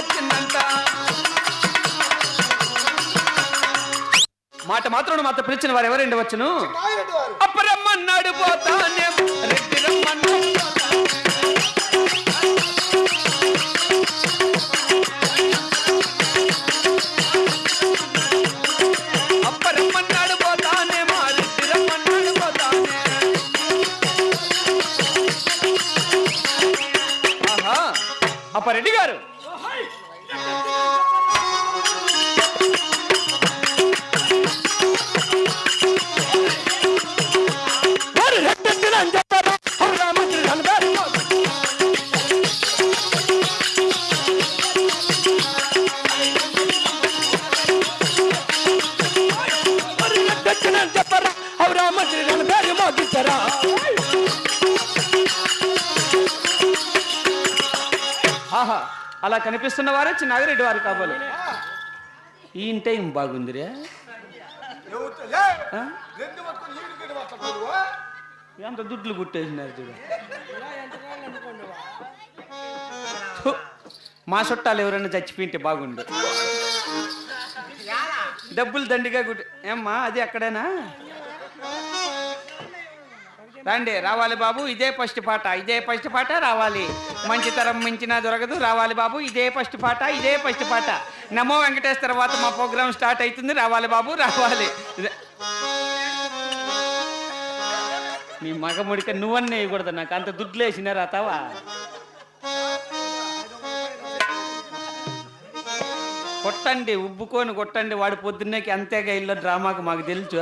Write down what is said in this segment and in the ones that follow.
వచ్చిందంట. మాట మాత్రం మాత్రం పిలిచిన వారు ఎవరండి వచ్చును? అప్పరమ్మన్నాడు పోతానే రెడ్డి అప్పారెడ్డి గారు పెట్టినని చెప్పరా అవి రామచంద్ర నన్ను పేరు మోగించరా. ఆహా అలా కనిపిస్తున్న వారే చిన్నగిరెడ్డి వారు కాబోలు. ఈ టైం బాగుందిరే. ఎవరితో? ఎంత దుడ్లు గుట్టేసినారు చూడ. మా చుట్టాలు ఎవరైనా చచ్చిపోయింటే బాగుండు. డబ్బులు దండిగా గుడి ఏమ్మా అది అక్కడేనా రండి రావాలి బాబు ఇదే ఫస్ట్ పాట ఇదే ఫస్ట్ పాట రావాలి. మంచి తరం మించినా దొరకదు రావాలి బాబు ఇదే ఫస్ట్ పాట ఇదే ఫస్ట్ పాట. నమో వెంకటేశ్వర తర్వాత మా ప్రోగ్రామ్ స్టార్ట్ అవుతుంది రావాలి బాబు రావాలి. ఇదే- నీ మగ ముడిక నువ్వన్నీ వేయకూడదు నాకు అంత దుడ్లు వేసిన రాతావా? కొట్టండి ఉబ్బుకొని కొట్టండి వాడి పొద్దున్నేకి అంతేగా ఇల్లు డ్రామాకు మాకు తెలుసు.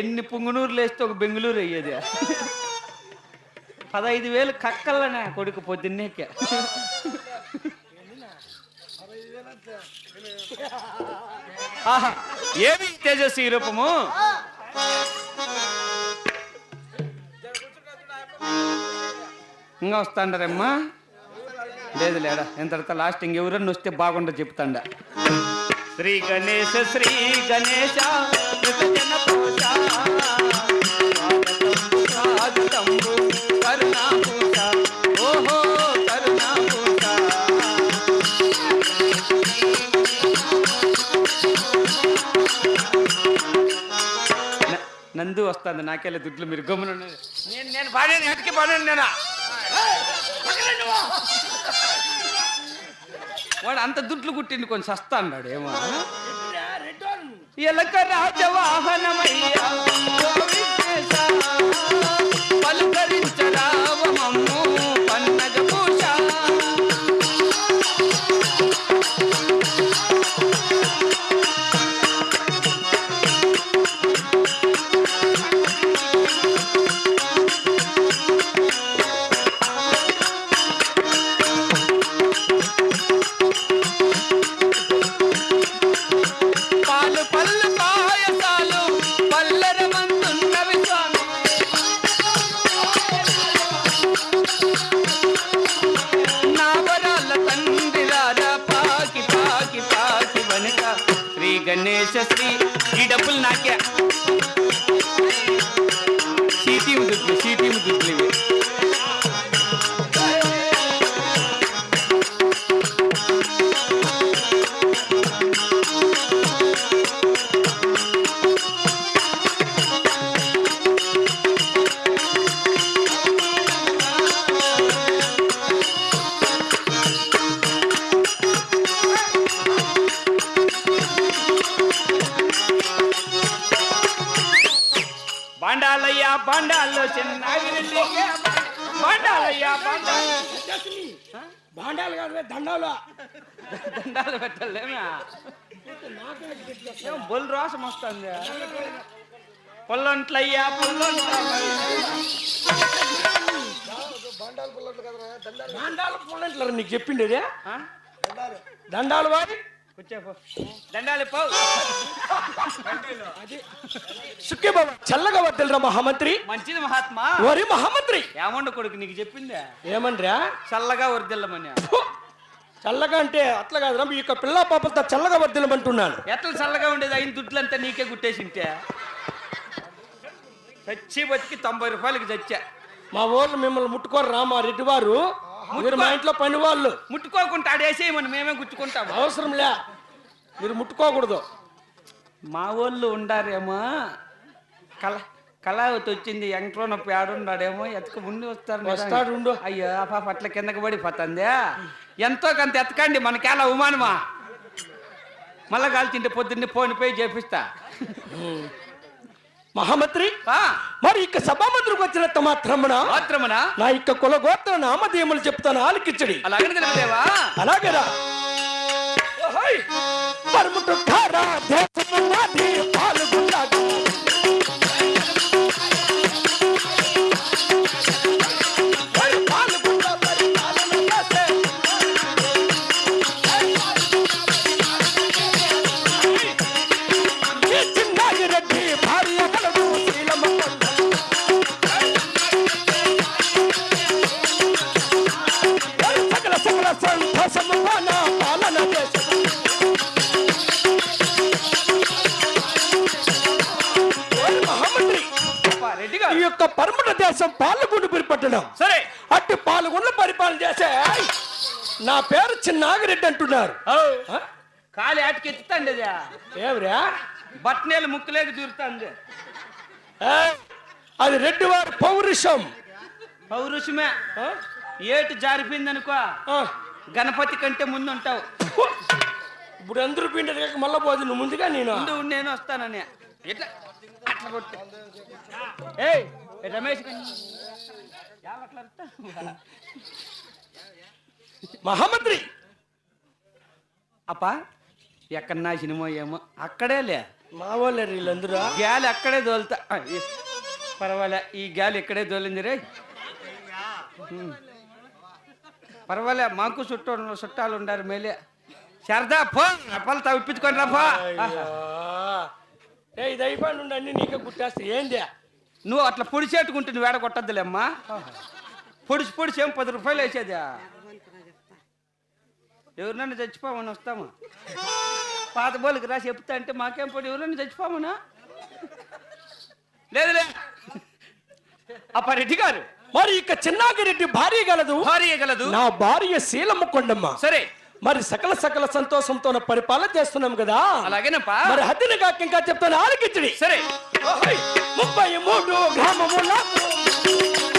ఎన్ని పుంగునూరులు వేస్తే ఒక బెంగళూరు అయ్యేది. పదహైదు వేలు కక్కలనే కొడుకు పొద్దున్నేకే. ఆహా ఏమి తేజస్వి రూపము? ఇంకా వస్తాండరమ్మా? లేదు లేడా? ఎంత లాస్ట్ ఇంకెవరన్నా వస్తే బాగుండ చెప్తాండ. శ్రీ గణేశ శ్రీ గణేశ నందు వస్తుంది నాకెళ్ళి దుడ్లు మీరు గమ్మున. నేను నేను పాడాను ఎటుకి పాడాను నేను. వాడు అంత దుడ్లు కుట్టింది కొంచెం సస్తా అన్నాడు ఏమో. ఎలక రాజవాహనమయ్యా. బాండాలయ్యా బాండాలు కాదు దండాలు. దండాలు పెట్టలేమా? బొల్ రోషం వస్తుంది. పొల్లంట్లయ్యా పొల్లంట్ల దండాలు పుల్లంటారు నీకు చెప్పిండేదే? ఆ? దండాలు వాడి కూర్చో పో. దండాలు పో. సుఖే బాబా చల్లగా వద్దలరా మహామంత్రి. మంచిది మహాత్మా. వరి మహామంత్రి. ఏమండ కొడుకు నీకు చెప్పిందే. ఏమండ్రా? చల్లగా వర్దిల్లమని! చల్లగా అంటే అట్లా కాదురా మీ యొక్క పిల్ల పాపలతో చల్లగా వర్దిలమంటున్నాను ఎట్లా చల్లగా ఉండేది? అయిన దుడ్లంతా నీకే గుట్టేసింటే. చచ్చి బతికి తొంభై రూపాయలకి చచ్చా. మా ఊర్లో మిమ్మల్ని ముట్టుకోరు రా మా రెడ్డి వారు. మీరు మా ఇంట్లో పని వాళ్ళు. ముట్టుకోకుండా ఆడేసేయమని మేమే గుచ్చుకుంటాము. అవసరం లే. మీరు ముట్టుకోకూడదు. మా వాళ్ళు ఉండారేమో. కళ కళావతి వచ్చింది ఎంట్లోన పేడున్నాడేమో ఎతక ముందు వస్తారు. వస్తాడు, ఉండు. అయ్యో ఆ పాప అట్లా కిందకి పడిపోతుంది ఎంతో కొంత ఎతకండి మనకేలా ఉమానమా మళ్ళా కాల్చింటే పొద్దున్నే ఫోన్ పే చేపిస్తా. మహామంత్రి. ఆ, మరి ఇక సభామంత్రికి వచ్చినంత మాత్రమున? మాత్రమునా? నా ఇక్క కుల గోత్ర నామధేయములు చెప్తాను ఆలికిచ్చడి అలాగని తెలిపదేవా అలాగేరా! పరముటు ఖారా పట్టణం సరే. అట్టి పాలగుండ్ల పరిపాలన చేసే నా పేరు చిన్నాగిరెడ్డి అంటున్నారు? కాలి ఆటికి ఎత్తుతాండి అదే ఏమిరా? బట్టనేలు ముక్కులేకి దూరుతుంది. అది రెడ్డి వారి పౌరుషం. పౌరుషమే. ఆ? ఏటు జారిపోయింది అనుకో ఆ. గణపతి కంటే ముందు ఉంటావు ఇప్పుడు అందరూ పిండి కాక మళ్ళా పోదు నువ్వు ముందుగా నేను. నేను వస్తానని. ఎట్లా అట్లా కొట్టు. ఏయ్ ఏ రమేష్? మహామంత్రి! అప్పా ఎక్కడ నా సినిమా ఏమో అక్కడే లే. మా వాళ్ళే వీళ్ళందరూ గాలి అక్కడే దోలుతా. పర్వాలే ఈ గాలి ఇక్కడే దోలింది రే. పర్వాలే మాకు చుట్టూ చుట్టాలు ఉండారు మేలే. సరదా పో అప్పలు తప్పించుకొని రా పో. ఇది అయిపోయి అన్ని నీకే గుట్టేస్తా ఏంది? నువ్వు అట్లా పొడిచేట్టుకుంటే నువ్వు వేడ కొట్టద్దులేమ్మా పొడిచి పొడిచి ఏం పది రూపాయలు వేసేదా? ఎవరినన్నా చచ్చిపోమని వస్తాము? పాత బోలికి రా చెప్తా అంటే మాకేం పొడి? ఎవరన్నా చచ్చిపోమనా? లేదులే. అప్ప రెడ్డి గారు మరి ఇక చిన్నాగిరెడ్డి భార్య గలదు? భార్య గలదు. నా భార్య శీలమ్మ కొండమ్మ. సరే. మరి సకల సకల సంతోషంతో పరిపాలన చేస్తున్నాం కదా. అలాగేనప్పా. మరి హద్దుని కాక ఇంకా చెప్తాను ఆలకించడి. సరే! ముప్పై మూడు గ్రామము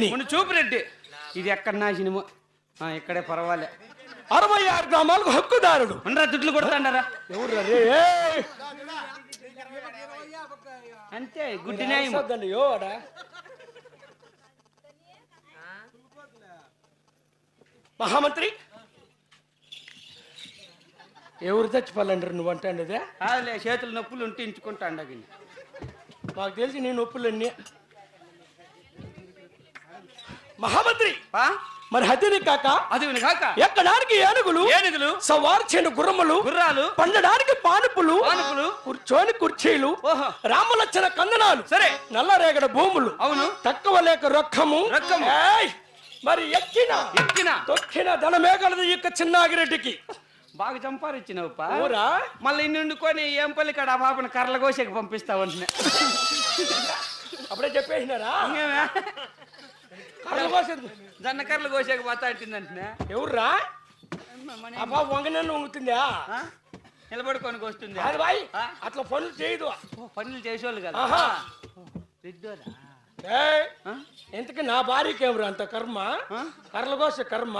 మునుచూపిరెడ్డిని మన చూపురెడ్డి ఇది ఎక్కడ నా సినిమా ఇక్కడే పర్వాలే. అరవై ఆరు గ్రామాలకు హక్కుదారుడు. ఉండరా దుడ్లు కొడతాండారా? ఎవరు! అంతే గుడ్డి న్యాయం? మహామంత్రి. ఎవరు చచ్చిపోవాలంటారు నువ్వు అదిలే చేతులు నొప్పులు ఉంటే ఇంచుకుంటా అండగిని మాకు తెలిసి నీ నొప్పులన్నీ మహామంత్రి! మరి హద్దుని కాక అది కాక ఎక్కడానికి ఏనుగులు ఏనుగులు సవార్చిన గుర్రములు గుర్రాలు పండడానికి పానుపులు పానుపులు కూర్చొని కుర్చీలు రామలచ్చన కందనాలు సరే. నల్లరేగడ భూములు అవును. తక్కువ లేక రొక్కము. రొక్కము. మరి ఎక్కిన ఎక్కిన. తొక్కిన ధనమే కలదు ఈ యొక్క చిన్నాగిరెడ్డికి. బాగా చంపారిచ్చినావు ఊరా? మళ్ళీ ఇన్ని వండుకొని ఏం పల్లి కాడ ఆ పాపని కర్రల కోసేకి పంపిస్తావు అంటున్నా అప్పుడే చెప్పేసినారా? కర్రలు కోసేది. జొన్న కర్రలు కోసేకి పోతా అంటుందంటున్నా ఎవర్రా? అబ్బా వంగనన్ను వంగుతుందా? నిలబడుకొని వస్తుంది? అది బాయ్? అట్లా పనులు చేయదు. పనులు చేసేవాళ్ళు కదా? ఇంతకీ నా భార్యకి ఎవరు అంత కర్మ? కర్రలు కోసే కర్మ?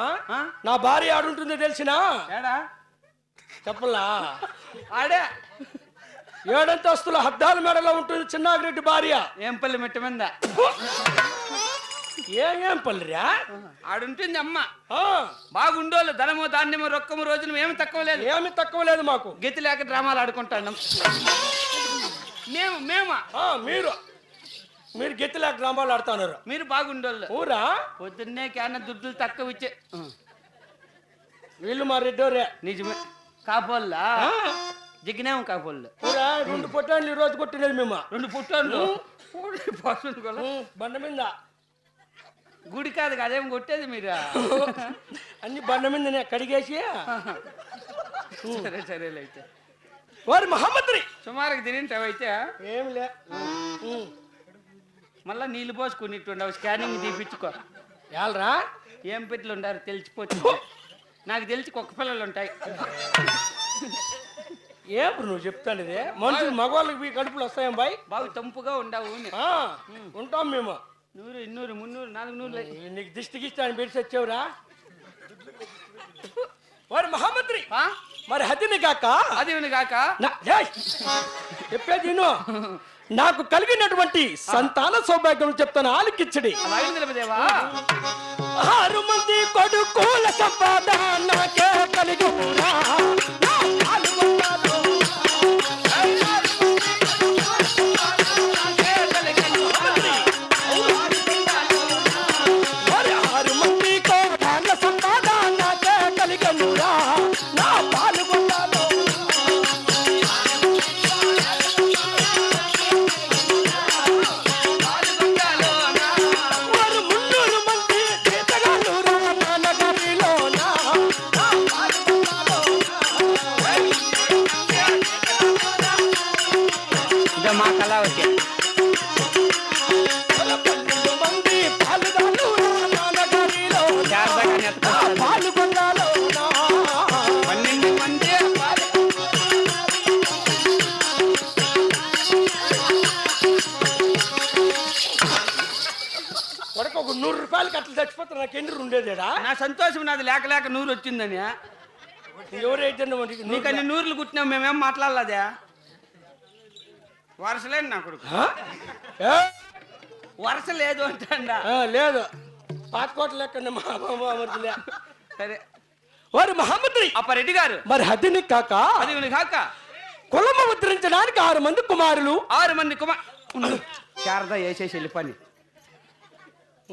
నా భార్య ఆడుంటుందో తెలిసినా? ఏడా? చెప్పలా. ఆడే. ఏడంతస్తుల హద్దాల మెడలో ఉంటుంది చిన్నాగిరెడ్డి భార్య. ఏం పల్లి మెట్ట మీద. ఏం ఏం పల్లిరా ఆడుంటుంది అమ్మ బాగుండోళ్ళు ధనము ధాన్యము రొక్కము రోజున ఏమి తక్కువ లేదు. ఏమి తక్కువ లేదు మాకు. గతి లేక డ్రామాలు ఆడుకుంటాను మేము మేమా? మీరు. మీరు గెత్తిలేక గ్రామాలు ఆడుతున్నారు. మీరు బాగుండోళ్ళు. ఊరా? పొద్దున్నే క్యాన దుడ్డులు తక్కువ ఇచ్చే. వీళ్ళు మా రెడ్డోరే. నిజమే. కాపోల్లా? ఆ, జిగ్నేం కాపోళ్ళు ఊరా రెండు పొట్టాళ్ళు ఈ రోజు కొట్టినది మేము రెండు. ఉం, బండ మీద. గుడి కాదు అదేం కొట్టేది మీరు? అన్ని బండ మీదనే కడిగేసి సరే సరేలే అయితే. వారి మహమ్మద్రి సుమారుగా తినింటావైతే ఏం లే. మళ్ళా నీళ్ళు పోసుకునిట్టుండవు స్కానింగ్ తీపిచ్చుకో. ఏలరా ఏం పెట్లు ఉండారు తెలిసిపోతుంది. నాకు తెలిసి కుక్క పిల్లలు ఉంటాయి. ఏం నువ్వు చెప్తాను ఇదే? మనుషులు మగవాళ్ళకి కడుపులు వస్తాయం బాయ్? బాగా తంపుగా ఉండవు ఉంటాం మేము. నూరు ఇన్నూరు మున్నూరు నాలుగు నూరు నీకు దిష్టి గిష్టి అని పెడిసి వచ్చావురా? వారి మహమ్మద్రి ఆ? మరి హద్దిని కాక? అది ఉంది కాక! చెప్పేది విను. నాకు కలిగినటువంటి సంతాన సౌభాగ్యం చెప్తాను ఆలికిచ్చడి ఆరు మంది కొడుకుల సంపాద నాకే కలిగురా కలిగనురా రూపాయలకి అట్లా చచ్చిపోతే నాకు ఎన్ని ఉండేదేడా? నా సంతోషం నాది లేక లేక నూరు వచ్చిందని. ఎవరైతే నీకు అన్ని నూరులు కుట్టినాం మేమేం మాట్లాడలేదే? వరుసలేండి నా కొడుకు? వరుస లేదు అంటా లేదు. పాతకోట లెక్క మా అమర్దులే. సరే. వారి మహమ్మద్రి! అప్ప రెడ్డి గారు. మరి హద్దిని కాక? అది కాక. కులము ముద్రించడానికి ఆరు మంది కుమారులు. ఆరు మంది కుమార్ శారద వేసేసి వెళ్ళిపని.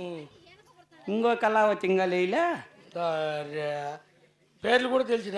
ఉమ్, ఇంకో కళావతి ఇంకా లేలే సరే పేర్లు కూడా తెలిసిన